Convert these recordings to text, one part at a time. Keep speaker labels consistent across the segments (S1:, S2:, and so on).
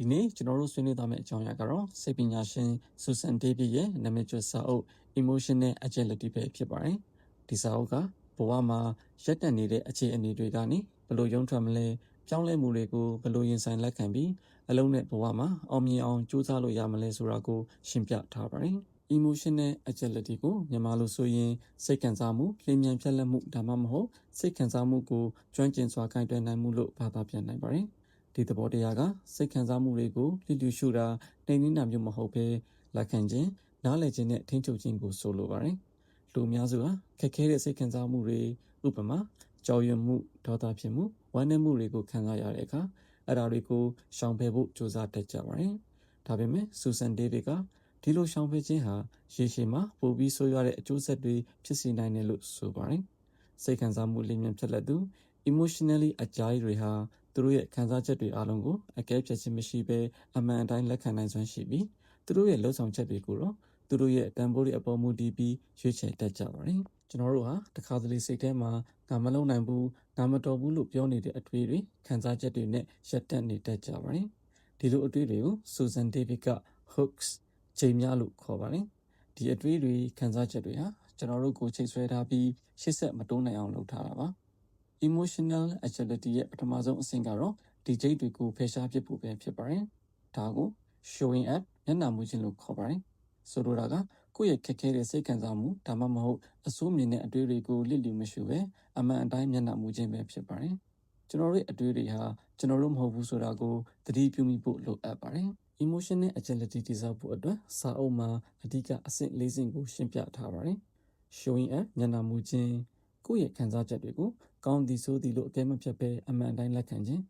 S1: ဒီနေ့ကျွန်တော်တို့ဆွေးနွေးသွားမယ့်အကြောင်းအရာကတော့စိတ်ပညာရှင် Susan David ရဲ့နာမည်ကျော်စာအုပ် Emotional Agility ပဲဖြစ်ပါတယ်။ဒီစာအုပ်ကဘဝမှာရက်တန့်နေတဲ့အခြေအနေတွေကနေဘယ်လိုရုံထွက်မလဲပြောင်းလဲမှုတွေကိုဘယ်လိုရင်ဆိုင်လက်ခံပြီးအလုံးနဲ့ဘဝမှာအောင်မြင်အောင်ကြိုးစားလို့ရမလဲဆိုတာကိုရှင်းပြထားပါတယ်။ emotional agility ကိုမြန်မာလိုဆိုရင်စိတ်ခံစားမှုလျင်မြန်ဖြတ်လက်မှုဒါမှမဟုတ်စိတ်ခံစားမှုကိုကျွမ်းကျင်စွာကိုင်တွယ်နိုင်မှုလို့ဘာသာပြန်နိုင်ပါတယ်။ ဒီသဘောတရားကစိတ်ခံစားမှုတွေကိုလျှလျှရှုတာနှိမ်နင်းတာမျိုးမဟုတ်ဘဲလက်ခံခြင်းနားလည်ခြင်းနဲ့ထိန်းချုပ်ခြင်းကိုဆိုလိုပါတယ်။လူအများစုဟာခက်ခဲတဲ့စိတ်ခံစားမှုတွေဥပမာကြောက်ရွံ့မှုဒေါသဖြစ်မှုဝမ်းနည်းမှုတွေကိုခံစားရတဲ့အခါအဲ့ဒါတွေကိုရှောင်ဖယ်ဖို့ကြိုးစားတတ်ကြပါတယ်။ဒါပေမဲ့ဆူဆန်ဒေးဗစ်ကဒီလိုရှောင်ဖယ်ခြင်းဟာရေရှည်မှာပိုပြီးဆိုးရွားတဲ့အကျိုးဆက်တွေဖြစ်စေနိုင်တယ်လို့ဆိုပါတယ်။စိတ်ခံစားမှုလျင်မြန်ဖြစ်လက်သူ emotionally agile တွေဟာ သူတို့ရဲ့ခံစားချက်တွေအားလုံးကိုအကဲဖြတ်ခြင်းမရှိဘဲအမှန်အတိုင်းလက်ခံနိုင်စွမ်းရှိပြီးသူတို့ရဲ့လှုပ်ဆောင်ချက်တွေကိုတော့သူတို့ရဲ့တန်ဖိုးတွေအပေါ်မူတည်ပြီးရွေးချယ်တတ်ကြပါတယ်ကျွန်တော်တို့ဟာတခါတလေစိတ်ထဲမှာငါမလုံနိုင်ဘူးငါမတော်ဘူးလို့ပြောနေတဲ့အတွေ့တွေခံစားချက်တွေနဲ့ရက်တက်နေတတ်ကြပါတယ်ဒီလိုအတွေ့တွေကို Susan David က hooks ချိန်များလို့ခေါ်ပါတယ်ဒီအတွေ့တွေခံစားချက်တွေဟာကျွန်တော်တို့ကိုချိတ်ဆွဲထားပြီးရှေ့ဆက်မတိုးနိုင်အောင်လုပ်ထားတာပါ emotional agility ရဲ့ပထမဆုံးအဆင့်ကတော့ဒီဂျိတ်တွေကိုဖယ်ရှားပစ်ဖို့ပဲဖြစ်ပါတယ်။ဒါကို showing up မျက်နှာမူခြင်းလို့ခေါ်ပါတယ်။ဆိုလိုတာကကိုယ့်ရဲ့ခက်ခဲတဲ့စိတ်ခံစားမှုဒါမှမဟုတ်အဆိုးမြင်တဲ့အတွေ့တွေကိုလစ်လျူမရှုပဲအမှန်အတိုင်းမျက်နှာမူခြင်းပဲဖြစ်ပါတယ်။ကျွန်တော်တို့အတွေ့တွေဟာကျွန်တော်တို့မဟုတ်ဘူးဆိုတာကိုသတိပြုမိဖို့လိုအပ်ပါတယ်။ emotional agility တည်ဆောက်ဖို့အတွက်စာအုပ်မှာအဓိကအဆင့်၄ဆင့်ကိုရှင်းပြထားပါတယ်။ showing up မျက်နှာမူခြင်းကိုယ့်ရဲ့ခံစားချက်တွေကိုကောင်းသည်ဆိုသည်လို့အကဲမဖြတ်ပဲအမှန်တိုင်းလက်ခံခြင်း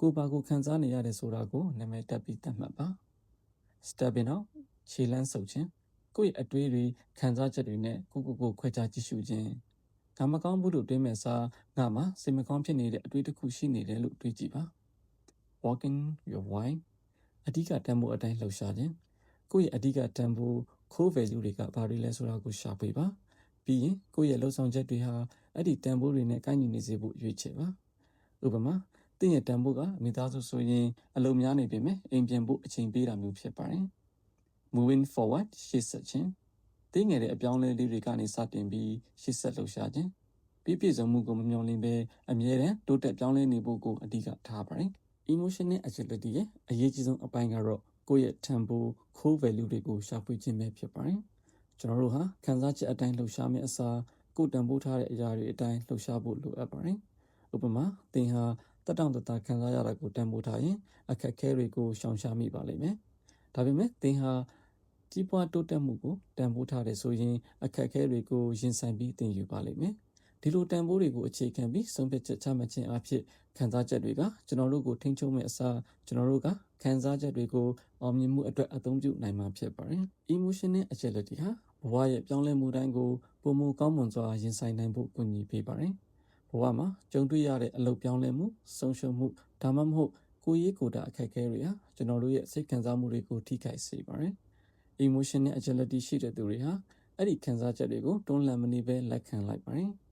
S1: ကိုပါကိုခံစားနေရတယ်ဆိုတာကိုနာမည်တပ်ပြီးသတ်မှတ်ပါ stepping out ခြေလန်းဆုပ်ခြင်းကိုယ့်ရဲ့အတွေးတွေခံစားချက်တွေနဲ့ကိုကိုကိုခွဲခြားကြည့်ရှုခြင်းကမ္မကောင်းမှုတို့တွင်မဲ့စားငါမှာစိတ်မကောင်းဖြစ်နေတဲ့အတွေးတစ်ခုရှိနေတယ်လို့တွေးကြည့်ပါ walking your why အဓိကတန်ဖိုးအတိုင်းလှုပ်ရှားခြင်းကိုယ့်ရဲ့အဓိကတန်ဖိုး core value တွေကဘာတွေလဲဆိုတာကိုရှာဖွေပါ ပြီးရင်ကိုယ့်ရဲ့လှုပ်ဆောင်ချက်တွေဟာအဲ့ဒီတန်ဖိုးတွေနဲ့ကိုက်ညီနေစေဖို့ရွေးချယ်ပါဥပမာတင့်ရဲ့တန်ဖိုးကမိသားစုဆိုရင်အလုံးများနေပေမဲ့အိမ်ပြန်ဖို့အချိန်ပေးတာမျိုးဖြစ်ပါတယ် moving forward ရှေ့ဆက်ခြင်းတင့်ငယ်တဲ့အပြောင်းလဲလေးတွေကနေစတင်ပြီးရှေ့ဆက်လှုပ်ရှားခြင်းပြည့်ပြည့်စုံမှုကိုမမျှော်လင့်ဘဲအမြဲတမ်းတိုးတက်ပြောင်းလဲနေဖို့ကိုအဓိကထားပါတယ် emotional agility ရဲ့အရေးကြီးဆုံးအပိုင်းကတော့ကိုယ့်ရဲ့ tempo core value တွေကိုရှာဖွေခြင်းပဲဖြစ်ပါတယ် ကျွန်တော်တို့ဟာခံစားချက်အတိုင်းလှုပ်ရှားမယ့်အစားကိုယ်တန်ဖိုးထားတဲ့အရာတွေအတိုင်းလှုပ်ရှားဖို့လိုအပ်ပါတယ်။ဥပမာသင်ဟာတက်တောင့်တတခံစားရတာကိုတန်ဖိုးထားရင်အခက်အခဲတွေကိုရှောင်ရှားမိပါလိမ့်မယ်။ဒါပေမဲ့သင်ဟာကြီးပွားတိုးတက်မှုကိုတန်ဖိုးထားတယ်ဆိုရင်အခက်အခဲတွေကိုရင်ဆိုင်ပြီးသင်ယူပါလိမ့်မယ်။ ဒီလိုတန်ဖိုးတွေကိုအခြေခံပြီးဆုံးဖြတ်ချက်ချမှတ်ခြင်းအဖြစ်ခံစားချက်တွေကကျွန်တော်တို့ကိုထိန်းချုပ်မဲ့အစားကျွန်တော်တို့ကခံစားချက်တွေကိုအောင်မြင်မှုအတွက်အသုံးပြုနိုင်မှာဖြစ်ပါတယ်။ emotional agility ဟာဘဝရဲ့ပြောင်းလဲမှုတိုင်းကိုပုံမကောင်းမွန်စွာရင်ဆိုင်နိုင်ဖို့ကူညီပေးပါတယ်။ဘဝမှာကြုံတွေ့ရတဲ့အလုပ်ပြောင်းလဲမှုဆုံးရှုံးမှုဒါမှမဟုတ်ကိုယ်ရေးကိုယ်တာအခက်အခဲတွေဟာကျွန်တော်တို့ရဲ့စိတ်ခံစားမှုတွေကိုထိခိုက်စေပါတယ်။ emotional agility ရှိတဲ့သူတွေဟာအဲ့ဒီခံစားချက်တွေကိုတွန်းလှန်မနေဘဲလက်ခံလိုက်ပါတယ်။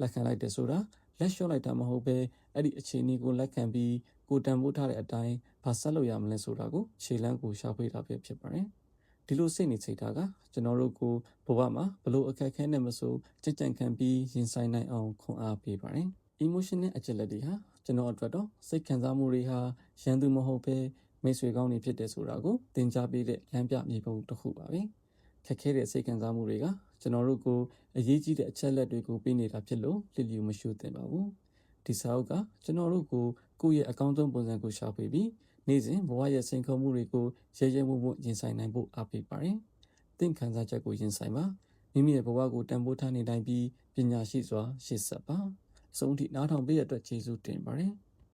S1: လက်ခံလိုက်တယ်ဆိုတာလက်လျှော့လိုက်တာမဟုတ်ဘဲအဲ့ဒီအခြေအနေကိုလက်ခံပြီးကိုတန်ဖိုးထားတဲ့အတိုင်းဘာဆက်လုပ်ရမလဲဆိုတာကိုခြေလမ်းကိုရှာဖွေတာပဲဖြစ်ပါတယ်။ဒီလိုစိတ်နေစိတ်ထားကကျွန်တော်တို့ကိုဘဝမှာဘလို့အခက်ခဲနဲ့မဆိုကြင်ကြံခံပြီးရင်ဆိုင်နိုင်အောင်ခွန်အားပေးပါတယ် emotional agility ဟာကျွန်တော်အတွက်တော့စိတ်ခံစားမှုတွေဟာရန်သူမဟုတ်ဘဲမိတ်ဆွေကောင်းတွေဖြစ်တယ်ဆိုတာကိုသင်ကြားပေးတဲ့လမ်းပြမြေပုံတစ်ခုပါပဲ ခက်ခဲတဲ့စိတ်ခံစားမှုတွေကကျွန်တော်တို့ကိုအရေးကြီးတဲ့အချက်လက်တွေကိုပေးနေတာဖြစ်လို့လျလျူမရှုသင့်ပါဘူးဒီစာအုပ်ကကျွန်တော်တို့ကိုကိုယ့်ရဲ့အကောင့်ဆုံးပုံစံကိုရှာဖွေပြီးနေ့စဉ်ဘဝရဲ့စိန်ခေါ်မှုတွေကိုရဲရဲဝံ့ဝံ့ရင်ဆိုင်နိုင်ဖို့အားပေးပါတယ်။သင်ခံစားချက်ကိုရင်ဆိုင်ပါမိမိရဲ့ဘဝကိုတန်ဖိုးထားနေတိုင်းပြီးပညာရှိစွာရှေ့ဆက်ပါ။အဆုံးထိနားထောင်ပေးရတဲ့အတွက်ကျေးဇူးတင်ပါတယ်။